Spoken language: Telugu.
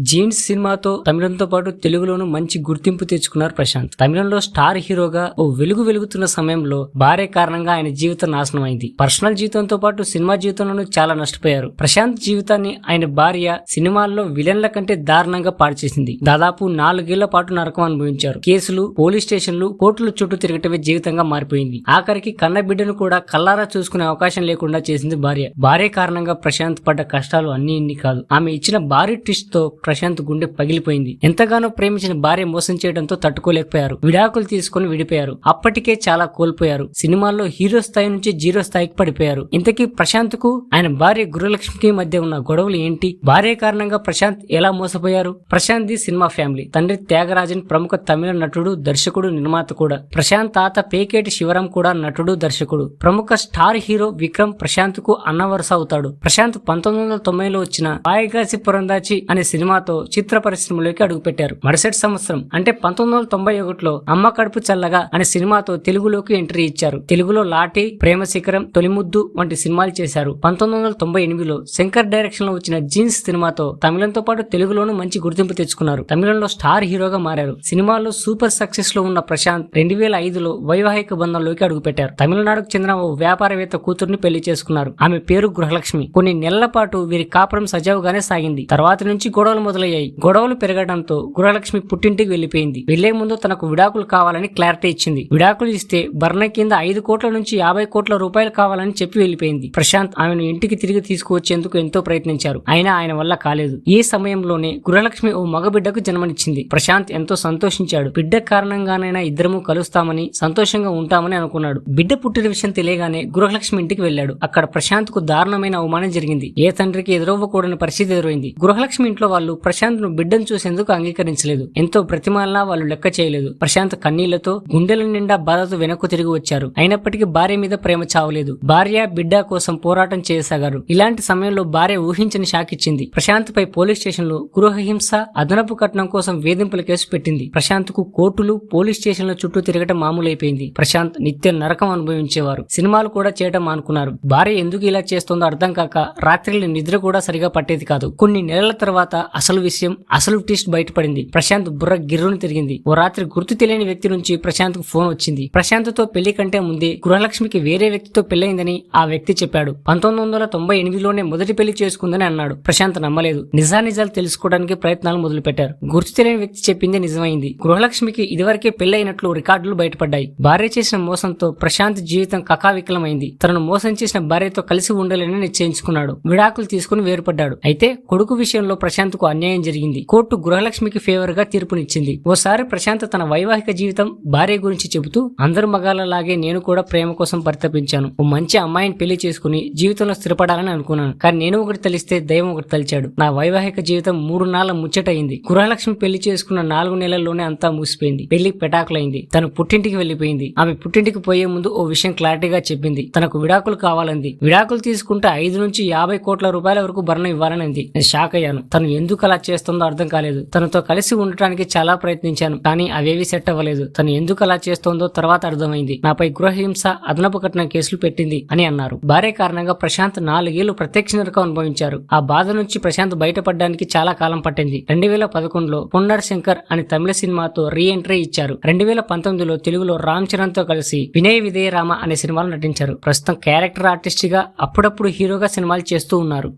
జీన్స్ సినిమాతో తమిళంతో పాటు తెలుగులోనూ మంచి గుర్తింపు తెచ్చుకున్నారు ప్రశాంత్. తమిళంలో స్టార్ హీరోగా ఓ వెలుగు వెలుగుతున్న సమయంలో భార్య కారణంగా ఆయన జీవితం నాశనం అయింది పర్సనల్ జీవితంతో పాటు సినిమా జీవితంలోనూ చాలా నష్టపోయారు. ప్రశాంత్ జీవితాన్ని ఆయన భార్య సినిమాల్లో విలన్ల కంటే దారుణంగా పాడు చేసింది. దాదాపు నాలుగేళ్ళ పాటు నరకం అనుభవించారు. కేసులు పోలీస్ స్టేషన్లు కోర్టుల చుట్టూ తిరగటమే జీవితంగా మారిపోయింది. ఆఖరికి కన్న బిడ్డను కూడా కల్లారా చూసుకునే అవకాశం లేకుండా చేసింది భార్య. భార్య కారణంగా ప్రశాంత్ పడ్డ కష్టాలు అన్ని ఇన్ని కాదు. ఆమె ఇచ్చిన భారీ ట్విస్ట్తో ప్రశాంత్ గుండె పగిలిపోయింది. ఎంతగానో ప్రేమించిన భార్య మోసం చేయడంతో తట్టుకోలేకపోయారు. విడాకులు తీసుకుని విడిపోయారు. అప్పటికే చాలా కోల్పోయారు. సినిమాల్లో హీరో స్థాయి నుంచి జీరో స్థాయికి పడిపోయారు. ఇంతకీ ప్రశాంత్కు ఆయన భార్య గురులక్ష్మికి మధ్య ఉన్న గొడవలు ఏంటి? భార్య కారణంగా ప్రశాంత్ ఎలా మోసపోయారు? ప్రశాంత్ ది సినిమా ఫ్యామిలీ. తండ్రి త్యాగరాజన్ ప్రముఖ తమిళ నటుడు దర్శకుడు నిర్మాత కూడా. ప్రశాంత్ తాత పేకేటి శివరాం కూడా నటుడు దర్శకుడు. ప్రముఖ స్టార్ హీరో విక్రమ్ ప్రశాంత్కు అన్నవరుస అవుతాడు. ప్రశాంత్ పంతొమ్మిది వందల తొంభైలో వచ్చిన పాయగాసి పురందాచి అనే సినిమా సినిమాతో చిత్ర పరిశ్రమలోకి అడుగుపెట్టారు. మరుసటి సంవత్సరం అంటే పంతొమ్మిది వందల తొంభై ఒకటిలో అమ్మ కడుపు చల్లగా అనే సినిమాతో తెలుగులోకి ఎంట్రీ ఇచ్చారు. తెలుగులో లాఠీ ప్రేమ శిఖరం తొలిముద్దు వంటి సినిమాలు చేశారు. పంతొమ్మిది వందల తొంభై ఎనిమిదిలో శంకర్ డైరెక్షన్లో వచ్చిన జీన్స్ సినిమాతో తమిళంతో పాటు తెలుగులోనూ మంచి గుర్తింపు తెచ్చుకున్నారు. తమిళంలో స్టార్ హీరోగా మారారు. సినిమాల్లో సూపర్ సక్సెస్లో ఉన్న ప్రశాంత్ రెండు వేల ఐదులో వైవాహిక బంధంలోకి అడుగుపెట్టారు. తమిళనాడుకు చెందిన ఓ వ్యాపారవేత్త కూతుర్ని పెళ్ళి చేసుకున్నారు. ఆమె పేరు గృహలక్ష్మి. కొన్ని నెలల పాటు వీరి కాపురం సజావుగానే సాగింది. తర్వాత నుంచి గొడవలు మొదలయ్యాయి. గొడవలు పెరగడంతో గృహలక్ష్మి పుట్టింటికి వెళ్ళిపోయింది వెళ్ళే ముందు తనకు విడాకులు కావాలని క్లారిటీ ఇచ్చింది. విడాకులు ఇస్తే భర్ణ కింద ఐదు కోట్ల నుంచి యాభై కోట్ల రూపాయలు కావాలని చెప్పి వెళ్ళిపోయింది ప్రశాంత్ ఆమెను ఇంటికి తిరిగి తీసుకువచ్చేందుకు ఎంతో ప్రయత్నించారు. అయినా ఆయన వల్ల కాలేదు. ఈ సమయంలోనే గృహలక్ష్మి ఓ మగబిడ్డకు జన్మనిచ్చింది. ప్రశాంత్ ఎంతో సంతోషించాడు. బిడ్డ కారణంగానైనా ఇద్దరము కలుస్తామని సంతోషంగా ఉంటామని అనుకున్నాడు. బిడ్డ పుట్టిన విషయం తెలియగానే గృహలక్ష్మి ఇంటికి వెళ్ళాడు. అక్కడ ప్రశాంత్కు దారుణమైన అవమానం జరిగింది. ఏ తండ్రికి ఎదురవ్వకూడని పరిస్థితి ఎదురైంది. గృహలక్ష్మి ఇంట్లో వాళ్ళు ప్రశాంత్ను బిడ్డను చూసేందుకు అంగీకరించలేదు. ఎంతో ప్రతిమాలనా వాళ్ళు లెక్క చేయలేదు. ప్రశాంత్ కన్నీళ్ళతో గుండెల నిండా బాధతో వెనక్కు తిరిగి వచ్చారు. అయినప్పటికీ భార్య మీద ప్రేమ చావలేదు. భార్య బిడ్డ కోసం పోరాటం చేయసాగారు. ఇలాంటి సమయంలో భార్య ఊహించని షాక్ ఇచ్చింది. ప్రశాంత్ పై పోలీస్ స్టేషన్లో గృహహింస అదనపు కట్నం కోసం వేధింపుల కేసు పెట్టింది. ప్రశాంత్కు కోర్టులు పోలీస్ స్టేషన్ల చుట్టూ తిరగటం మామూలైపోయింది. ప్రశాంత్ నిత్యం నరకం అనుభవించేవారు. సినిమాలు కూడా చేయటం అనుకున్నారు భార్య ఎందుకు ఇలా చేస్తోందో అర్థం కాక రాత్రిళ్ళు నిద్ర కూడా సరిగా పట్టేది కాదు. కొన్ని నెలల తర్వాత అసలు విషయం అసలు ట్విస్ట్ బయటపడింది. ప్రశాంత్ బుర్ర గిర్రును తిరిగింది. ఓ రాత్రి గుర్తు తెలియని వ్యక్తి నుంచి ప్రశాంత్కు ఫోన్ వచ్చింది. ప్రశాంత్తో పెళ్ళి కంటే ముందే గృహలక్ష్మికి వేరే వ్యక్తితో పెళ్ళైందని ఆ వ్యక్తి చెప్పాడు. పంతొమ్మిది వందల తొంభై ఎనిమిదిలోనే మొదటి పెళ్ళి చేసుకుందని అన్నాడు. ప్రశాంత్ నమ్మలేదు. నిజానిజాలు తెలుసుకోవడానికి ప్రయత్నాలు మొదలుపెట్టారు. గుర్తు తెలియని వ్యక్తి చెప్పింది నిజమైంది. గృహలక్ష్మికి ఇదివరకే పెళ్ళైనట్లు రికార్డులు బయటపడ్డాయి. భార్య చేసిన మోసంతో ప్రశాంత్ జీవితం కకావికలమైంది. తనను మోసం చేసిన భార్యతో కలిసి ఉండాలని నిశ్చయించుకున్నాడు. విడాకులు తీసుకుని వేరుపడ్డాడు. అయితే కొడుకు విషయంలో ప్రశాంత్కు అన్యాయం జరిగింది. కోర్టు గృహలక్ష్మికి ఫేవర్గా తీర్పునిచ్చింది. ఓసారి ప్రశాంత్ తన వైవాహిక జీవితం భార్య గురించి చెబుతూ అందరు మగాళ్ళలాగే నేను కూడా ప్రేమ కోసం పరితపించాను. ఓ మంచి అమ్మాయిని పెళ్ళి చేసుకుని జీవితంలో స్థిరపడాలని అనుకున్నాను. కానీ నేను ఒకటి తెలిస్తే దైవం ఒకటి తలిచాడు. నా వైవాహిక జీవితం మూడు నాళ్ళ ముచ్చటయింది. గృహలక్ష్మి పెళ్ళి చేసుకున్న నాలుగు నెలల్లోనే అంతా మూసిపోయింది పెళ్ళి పెటాకులైంది. తను పుట్టింటికి వెళ్ళిపోయింది ఆమె పుట్టింటికి పోయే ముందు ఓ విషయం క్లారిటీగా చెప్పింది. తనకు విడాకులు కావాలంది. విడాకులు తీసుకుంటే ఐదు నుంచి యాభై కోట్ల రూపాయల వరకు భరణం ఇవ్వాలని అంది షాక్ అయ్యాను. తను ఎందుకు ఎందుకు అలా చేస్తుందో అర్థం కాలేదు. తనతో కలిసి ఉండటానికి చాలా ప్రయత్నించాను కానీ అవేవి సెట్ అవ్వలేదు. తను ఎందుకు అలా చేస్తోందో తర్వాత అర్థమైంది. నాపై గృహహింస అదనపు కట్టిన కేసులు పెట్టింది అని అన్నారు. భార్య కారణంగా ప్రశాంత్ నాలుగేళ్ళు ప్రత్యక్ష నరకం అనుభవించారు. ఆ బాధ నుంచి ప్రశాంత్ బయటపడడానికి చాలా కాలం పట్టింది. రెండు వేల పదకొండులో పున్నర్ శంకర్ అనే తమిళ సినిమాతో రీ ఎంట్రీ ఇచ్చారు. రెండు వేల పంతొమ్మిదిలో తెలుగులో రామ్ చరణ్తో కలిసి వినయ విజయ రామ అనే సినిమాలో నటించారు. ప్రస్తుతం క్యారెక్టర్ ఆర్టిస్ట్గా అప్పుడప్పుడు హీరోగా సినిమాలు చేస్తూ ఉన్నారు.